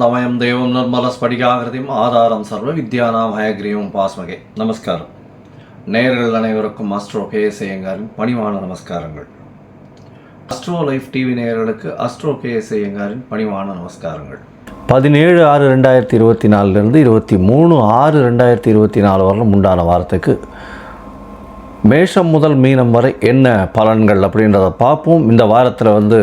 ஞானானந்தமயம் தேவம் நிர்மலஸ்படிகாகிருதியும் ஆதாரம் சர்வ வித்யானாம் ஹயக்ரீவம் பாஸ்மகே நமஸ்காரம் நேயர்கள் அனைவருக்கும் அஸ்ட்ரோ கே ஐயங்காரின் பணிவான நமஸ்காரங்கள் அஸ்ட்ரோ லைஃப் டிவி நேயர்களுக்கு அஸ்ட்ரோ கே ஐயங்காரின் பணிவான நமஸ்காரங்கள் பதினேழு ஆறு ரெண்டாயிரத்தி இருபத்தி நாலுலேருந்து இருபத்தி மூணு ஆறு ரெண்டாயிரத்தி இருபத்தி நாலு வரலும் உண்டான வாரத்துக்கு மேஷம் முதல் மீனம் வரை என்ன பலன்கள் அப்படின்றத பார்ப்போம் இந்த வாரத்தில் வந்து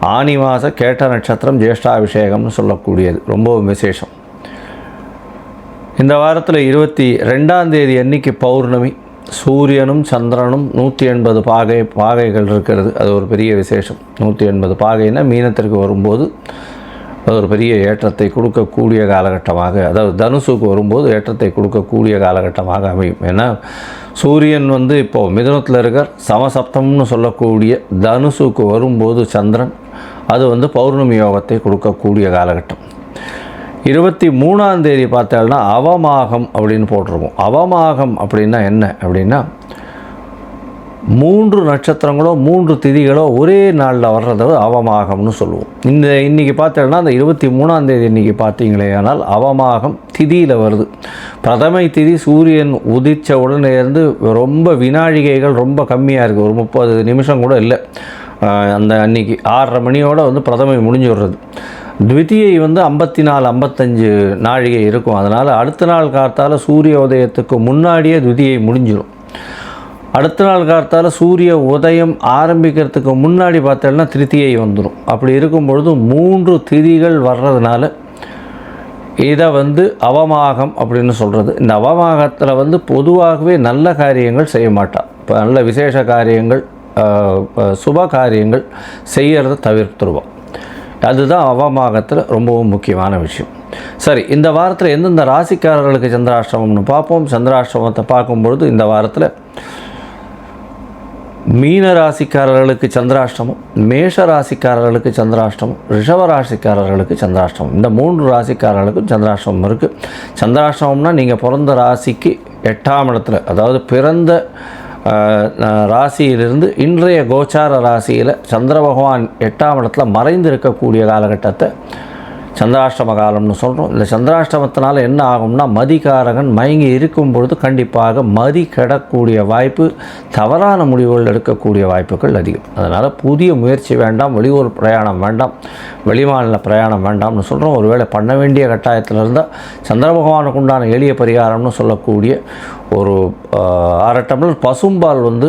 ஆனி மாத கேட்ட நட்சத்திரம் ஜேஷ்டாபிஷேகம்னு சொல்லக்கூடியது. ரொம்பவும் விசேஷம். இந்த வாரத்தில் இருபத்தி ரெண்டாம் தேதி அன்னைக்கு பௌர்ணமி. சூரியனும் சந்திரனும் நூற்றி எண்பது பாகை பாகைகள் இருக்கிறது. அது ஒரு பெரிய விசேஷம். நூற்றி எண்பது பாகைன்னா மீனத்திற்கு வரும்போது அது ஒரு பெரிய ஏற்றத்தை கொடுக்கக்கூடிய காலகட்டமாக அதாவது தனுசுக்கு வரும்போது ஏற்றத்தை கொடுக்கக்கூடிய காலகட்டமாக அமையும். ஏன்னா சூரியன் வந்து இப்போது மிதுனத்தில் இருக்கார். சமசப்தம்னு சொல்லக்கூடிய தனுசுக்கு வரும்போது சந்திரன் அது வந்து பௌர்ணமி யோகத்தை கொடுக்கக்கூடிய காலகட்டம். இருபத்தி மூணாம் தேதி பார்த்தோம்னா அவமாகம் அப்படின்னு போட்டிருக்கோம். அவமாகம் அப்படின்னா என்ன? அப்படின்னா மூன்று நட்சத்திரங்களோ மூன்று திதிகளோ ஒரே நாளில் வர்றத அவமாகம்னு சொல்லுவோம். இந்த இன்றைக்கி பார்த்தோன்னா அந்த இருபத்தி மூணாம் தேதி இன்றைக்கி பார்த்தீங்களே ஆனால் அவமாகம் திதியில் வருது. பிரதமை திதி சூரியன் உதித்த உடனே இருந்து ரொம்ப வினாழிகைகள் ரொம்ப கம்மியாக இருக்குது ஒரு முப்பது நிமிஷம் கூட இல்லை. அந்த அன்னைக்கு ஆறரை மணியோடு வந்து பிரதமை முடிஞ்சு விடுறது. த்விதியை வந்து ஐம்பத்தி நாலு ஐம்பத்தஞ்சு நாழிகை இருக்கும். அதனால் அடுத்த நாள் காத்தால் சூரிய உதயத்துக்கு முன்னாடியே த்விதியை முடிஞ்சிடும் அடுத்த நாள் காத்தால சூரிய உதயம் ஆரம்பிக்கிறதுக்கு முன்னாடி பார்த்தோம்னா திருத்தியை வந்துடும். அப்படி இருக்கும் பொழுது மூன்று திதிகள் வர்றதுனால இதை வந்து அவமாகம் அப்படின்னு சொல்கிறது இந்த அவமாகத்தில் வந்து பொதுவாகவே நல்ல காரியங்கள் செய்ய மாட்டான் இப்போ நல்ல விசேஷ காரியங்கள் சுப காரியங்கள் செய்கிறத தவிர்த்துருவோம் அதுதான் அவமாகத்தில் ரொம்பவும் முக்கியமான விஷயம். சரி இந்த வாரத்தில் எந்தெந்த ராசிக்காரர்களுக்கு சந்திராஷ்டிரமம்னு பார்ப்போம். சந்திராஷ்டிரமத்தை பார்க்கும்பொழுது இந்த வாரத்தில் மீன ராசிக்காரர்களுக்கு சந்திராஷ்டமம் மேஷ ராசிக்காரர்களுக்கு சந்திராஷ்டமம் ரிஷப ராசிக்காரர்களுக்கு சந்திராஷ்டமம். இந்த மூன்று ராசிக்காரர்களுக்கும் சந்திராஷ்டமம் இருக்குது சந்திராஷ்டமம்னா நீங்கள் பிறந்த ராசிக்கு எட்டாம் இடத்துல அதாவது பிறந்த ராசியிலிருந்து இன்றைய கோச்சார ராசியில் சந்திர பகவான் எட்டாம் இடத்துல மறைந்து இருக்கக்கூடிய காலகட்டத்தை சந்திராஷ்டம காலம்னு சொல்கிறோம் இந்த சந்திராஷ்டமத்தினால என்ன ஆகும்னா மதிகாரகன் மயங்கி இருக்கும் பொழுது கண்டிப்பாக மதி கெடக்கூடிய வாய்ப்பு தவறான முடிவுகள் எடுக்கக்கூடிய வாய்ப்புகள் அதிகம். அதனால் புதிய முயற்சி வேண்டாம் வெளியூர் பிரயாணம் வேண்டாம் வெளிமாநில பிரயாணம் வேண்டாம்னு சொல்கிறோம் ஒருவேளை பண்ண வேண்டிய கட்டாயத்தில் இருந்தால் சந்திர பகவானுக்கு உண்டான எளிய பரிகாரம்னு சொல்லக்கூடிய ஒரு அரை டம்ளர் பசும்பால் வந்து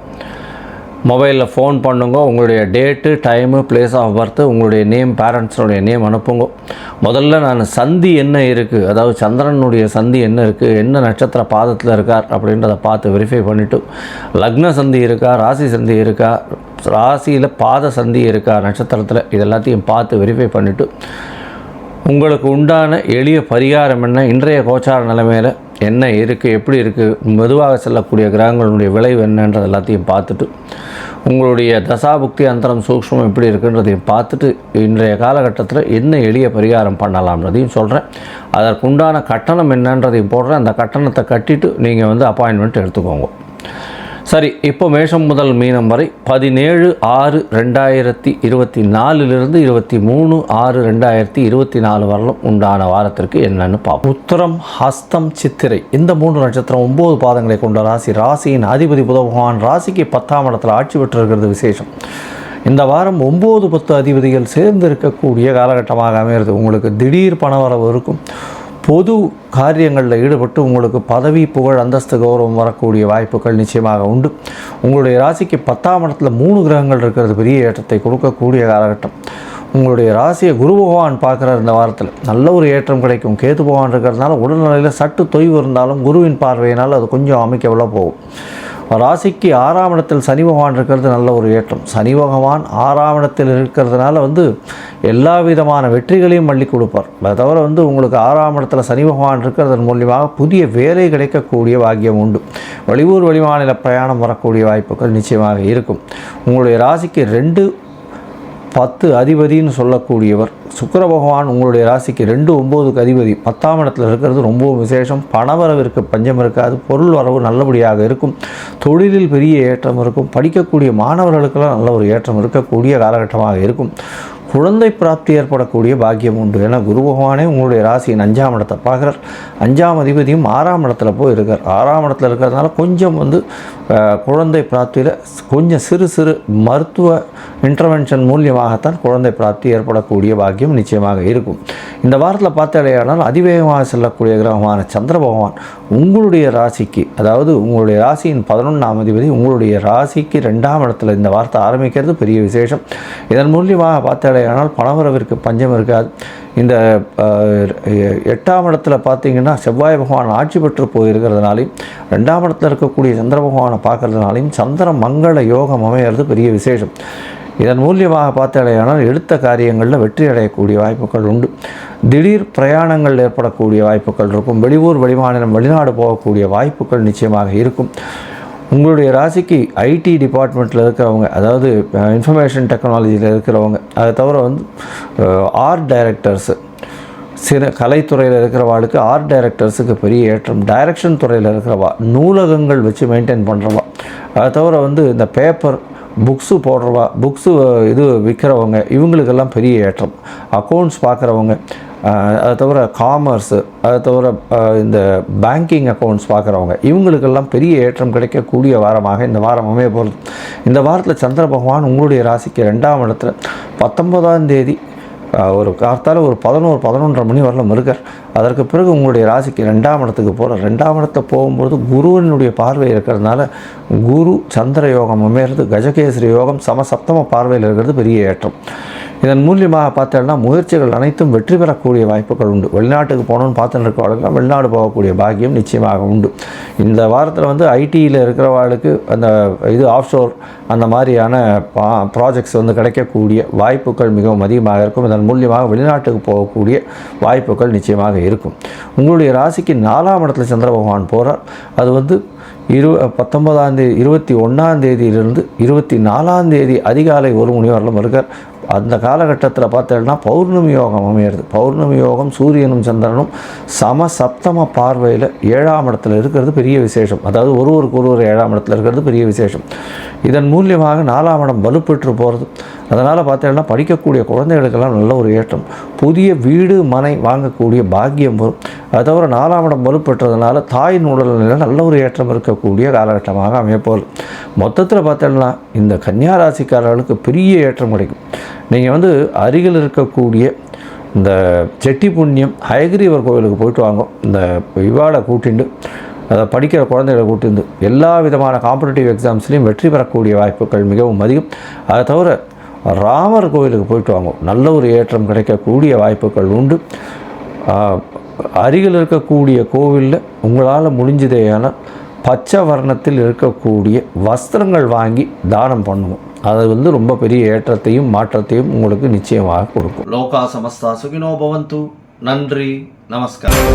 மொபைலில் ஃபோன் பண்ணுங்க உங்களுடைய date time place of birth உங்களுடைய நேம் பேரண்ட்ஸோடைய நேம் அனுப்புங்க. முதல்ல நான் சந்தி என்ன இருக்குது அதாவது சந்திரனுடைய சந்தி என்ன இருக்குது என்ன நட்சத்திர பாதத்தில் இருக்கார் அப்படின்றத பார்த்து வெரிஃபை பண்ணிவிட்டு லக்ன சந்தி இருக்கா ராசி சந்தி இருக்கா ராசியில் பாத சந்தி இருக்கா நட்சத்திரத்தில் இது எல்லாத்தையும் பார்த்து வெரிஃபை பண்ணிவிட்டு உங்களுக்கு உண்டான எளிய பரிகாரம் என்ன இன்றைய கோச்சார நிலைமையில் என்ன இருக்குது எப்படி இருக்குது மெதுவாக செல்லக்கூடிய கிரகங்களுடைய விளைவு என்னன்றது எல்லாத்தையும் பார்த்துட்டு உங்களுடைய தசாபுக்தி அந்தரம் சூக்ஷ்மம் எப்படி இருக்குன்றதையும் பார்த்துட்டு இன்றைய காலகட்டத்தில் என்ன எளிய பரிகாரம் பண்ணலாம்ன்றதையும் சொல்கிறேன் அதற்குண்டான கட்டணம் என்னன்றதையும் போடுறேன். அந்த கட்டணத்தை கட்டிட்டு நீங்கள் வந்து அப்பாயின்மெண்ட் எடுத்துக்கோங்க. சரி இப்போ மேஷம் முதல் மீனம் வரை பதினேழு ஆறு ரெண்டாயிரத்தி இருபத்தி நாலுலேருந்து இருபத்தி மூணு ஆறு ரெண்டாயிரத்தி இருபத்தி நாலு வரலும் உண்டான வாரத்திற்கு என்னன்னு பார்ப்போம். உத்தரம் ஹஸ்தம் சித்திரை இந்த மூன்று நட்சத்திரம் ஒன்பது பாதங்களை கொண்ட ராசி. ராசியின் அதிபதி புத பகவான் ராசிக்கு பத்தாம் இடத்தில் ஆட்சி பெற்றிருக்கிறது விசேஷம். இந்த வாரம் ஒம்பது பத்து அதிபதிகள் சேர்ந்து இருக்கக்கூடிய காலகட்டமாக அமைகிறது. உங்களுக்கு திடீர் பணவரவு இருக்கும். பொது காரியங்களில் ஈடுபட்டு உங்களுக்கு பதவி புகழ் அந்தஸ்து கௌரவம் வரக்கூடிய வாய்ப்புகள் நிச்சயமாக உண்டு. உங்களுடைய ராசிக்கு பத்தாம் இடத்துல மூணு கிரகங்கள் இருக்கிறது பெரிய ஏற்றத்தை கொடுக்கக்கூடிய காலகட்டம். உங்களுடைய ராசியை குரு பகவான் பார்க்குறார் இந்த வாரத்தில். நல்ல ஒரு ஏற்றம் கிடைக்கும். கேது பகவான் இருக்கிறதுனால உடல்நிலையில் சட்டு தொய்வு இருந்தாலும் குருவின் பார்வையினால் அது கொஞ்சம் அமைக்கவில்லை போகும். ராசிக்கு ஆறாம் இடத்தில் சனி பகவான் இருக்கிறது நல்ல ஒரு ஏற்றம். சனி பகவான் ஆறாம் இடத்தில் இருக்கிறதுனால வந்து எல்லா விதமான வெற்றிகளையும் மல்லி கொடுப்பார். அதை தவிர வந்து உங்களுக்கு ஆறாம் இடத்துல சனி பகவான் இருக்கிறதன் மூலியமாக புதிய வேலை கிடைக்கக்கூடிய பாக்கியம் உண்டு. வெளியூர் வெளிமாநில பிரயாணம் வரக்கூடிய வாய்ப்புகள் நிச்சயமாக இருக்கும். உங்களுடைய ராசிக்கு ரெண்டு பத்து அதிபதின்னு சொல்லக்கூடியவர். சுக்கர பகவான் உங்களுடைய ராசிக்கு ரெண்டு ஒம்போதுக்கு அதிபதி. பத்தாம் இடத்துல இருக்கிறது ரொம்ப விசேஷம். பணவரவிற்கு பஞ்சம் இருக்காது. பொருள் வரவு நல்லபடியாக இருக்கும். தொழிலில் பெரிய ஏற்றம் இருக்கும். படிக்கக்கூடிய மாணவர்களுக்கெல்லாம் நல்ல ஒரு ஏற்றம் இருக்கக்கூடிய காலகட்டமாக இருக்கும். குழந்தை பிராப்தி ஏற்படக்கூடிய பாக்கியம் உண்டு. ஏன்னா குரு பகவானே உங்களுடைய ராசியின் அஞ்சாம் இடத்தை பார்க்குறார். அஞ்சாம் அதிபதியும் ஆறாம் இடத்துல போய் இருக்கார். ஆறாம் இடத்துல இருக்கிறதுனால கொஞ்சம் வந்து குழந்தை பிராப்தியில் கொஞ்சம் சிறு சிறு மருத்துவ இன்டர்வென்ஷன் மூலியமாகத்தான் குழந்தை பிராப்தி ஏற்படக்கூடிய பாக்கியம் நிச்சயமாக இருக்கும். இந்த வாரத்தில் பார்த்தாலேயானால் அதிவேகமாக செல்லக்கூடிய கிரகமான சந்திர பகவான் உங்களுடைய ராசிக்கு அதாவது உங்களுடைய ராசியின் பதினொன்றாம் அதிபதி உங்களுடைய ராசிக்கு ரெண்டாம் இடத்துல இந்த வார்த்தை ஆரம்பிக்கிறது. பெரிய விசேஷம். இதன் மூலியமாக ஆனால் பணவரவிற்கு பஞ்சம் இருக்காது இந்த எட்டாம் இடத்துல பார்த்தீங்கன்னா செவ்வாய் பகவான் ஆட்சி பெற்று போயிருக்கிறதுனாலையும் ரெண்டாம் இடத்துல இருக்கக்கூடிய சந்திர பகவானை பார்க்கறதுனாலையும் சந்திர மங்கள யோகம் அமையிறது பெரிய விசேஷம். இதன் மூலியமாக பார்த்தாலேயானால் எடுத்த காரியங்களில் வெற்றி அடையக்கூடிய வாய்ப்புகள் உண்டு. திடீர் பிரயாணங்கள் ஏற்படக்கூடிய வாய்ப்புகள் இருக்கும். வெளியூர் வெளிமாநிலம் வெளிநாடு போகக்கூடிய வாய்ப்புகள் நிச்சயமாக இருக்கும். உங்களுடைய ராசிக்கு ஐடி டிபார்ட்மெண்ட்டில் இருக்கிறவங்க அதாவது இன்ஃபர்மேஷன் டெக்னாலஜியில் இருக்கிறவங்க அதை தவிர வந்து ஆர்ட் டைரக்டர்ஸு சிறு கலைத்துறையில் இருக்கிறவாளுக்கு ஆர்ட் டைரக்டர்ஸுக்கு பெரிய ஏற்றம் டைரக்ஷன் துறையில் இருக்கிறவா நூலகங்கள் வச்சு மெயின்டைன் பண்ணுறவா அதை தவிர வந்து இந்த பேப்பர் புக்ஸு போடுறவா புக்ஸு இது விற்கிறவங்க இவங்களுக்கெல்லாம் பெரிய ஏற்றம். அக்கௌண்ட்ஸ் பார்க்குறவங்க அதை தவிர காமர்ஸு அதை தவிர இந்த பேங்கிங் அக்கௌண்ட்ஸ் பார்க்குறவங்க இவங்களுக்கெல்லாம் பெரிய ஏற்றம் கிடைக்கக்கூடிய வாரமாக இந்த வாரம் அமைய போகிறது. இந்த வாரத்தில் சந்திர பகவான் உங்களுடைய ராசிக்கு ரெண்டாம் இடத்துல பத்தொன்பதாம் தேதி ஒரு கார்த்தால் ஒரு பதினோரு பதினொன்றரை மணி வரல இருக்கார் அதற்கு பிறகு உங்களுடைய ராசிக்கு ரெண்டாம் இடத்துக்கு போகிற ரெண்டாம் இடத்தை போகும்போது குருவினுடைய பார்வை இருக்கிறதுனால குரு சந்திர யோகம் அமையிறது கஜகேசரி யோகம் சமசப்தம பார்வையில் இருக்கிறது பெரிய ஏற்றம். இதன் மூலியமாக பார்த்தோம்னா முயற்சிகள் அனைத்தும் வெற்றி பெறக்கூடிய வாய்ப்புகள் உண்டு. வெளிநாட்டுக்கு போகணும்னு பார்த்துட்டு இருக்கவர்களுக்கு வெளிநாடு போகக்கூடிய பாக்கியம் நிச்சயமாக உண்டு. இந்த வாரத்தில் வந்து ஐடியில் இருக்கிறவர்களுக்கு அந்த இது ஆஃப்ஷோர் அந்த மாதிரியான ப்ராஜெக்ட்ஸ் வந்து கிடைக்கக்கூடிய வாய்ப்புகள் மிகவும் அதிகமாக இருக்கும். இதன் மூலியமாக வெளிநாட்டுக்கு போகக்கூடிய வாய்ப்புகள் நிச்சயமாக இருக்கும். உங்களுடைய ராசிக்கு நாலாம் இடத்துல சந்திர பகவான் போகிறார் அது வந்து இரு பத்தொன்பதாம் தேதி இருபத்தி ஒன்றாம் தேதியிலிருந்து இருபத்தி நாலாம் தேதி அதிகாலை ஒரு மணி வரலும் இருக்கார். அந்த காலகட்டத்தில் பார்த்தீங்கன்னா பௌர்ணமி யோகம் அமையிறது. பௌர்ணமி யோகம் சூரியனும் சந்திரனும் சம சப்தம பார்வையில் ஏழாம் இடத்துல இருக்கிறது பெரிய விசேஷம். அதாவது ஒருவருக்கு ஒருவர் ஏழாம் இடத்துல இருக்கிறது பெரிய விசேஷம். இதன் மூலியமாக நாலாம் இடம் வலுப்பெற்று போகிறது அதனால் பார்த்தீங்கன்னா படிக்கக்கூடிய குழந்தைகளுக்கெல்லாம் நல்ல ஒரு ஏற்றம். புதிய வீடு மனை வாங்கக்கூடிய பாக்கியம் வரும். அது தவிர நாலாம் இடம் வலுப்பெற்றதுனால தாயின் உடல்நிலையில் நல்ல ஒரு ஏற்றம் இருக்கக்கூடிய காலகட்டமாக அமையப்போகுது மொத்தத்தில் பார்த்தோம்னா இந்த கன்னியா ராசிக்காரர்களுக்கு பெரிய ஏற்றம் கிடைக்கும். நீங்கள் வந்து அருகில் இருக்கக்கூடிய இந்த செட்டி புண்ணியம் ஹயகிரீவர் கோவிலுக்கு போயிட்டு வாங்க. இந்த விவாடை கூட்டிண்டு அதை படிக்கிற குழந்தைகளை கூட்டிருந்து எல்லா விதமான காம்படிட்டிவ் எக்ஸாம்ஸ்லேயும் வெற்றி பெறக்கூடிய வாய்ப்புகள் மிகவும் அதிகம். அதை தவிர ராமர் கோவிலுக்கு போயிட்டு வாங்க. நல்ல ஒரு ஏற்றம் கிடைக்கக்கூடிய வாய்ப்புகள் உண்டு. அருகில் இருக்கக்கூடிய கோவிலில் உங்களால் முடிஞ்சதேயான பச்சை வர்ணத்தில் இருக்கக்கூடிய வஸ்திரங்கள் வாங்கி தானம் பண்ணுவோம். அது வந்து ரொம்ப பெரிய ஏற்றத்தையும் மாற்றத்தையும் உங்களுக்கு நிச்சயமாக கொடுக்கும். லோகா சமஸ்தா சுகினோ பவந்து. நன்றி நமஸ்காரம்.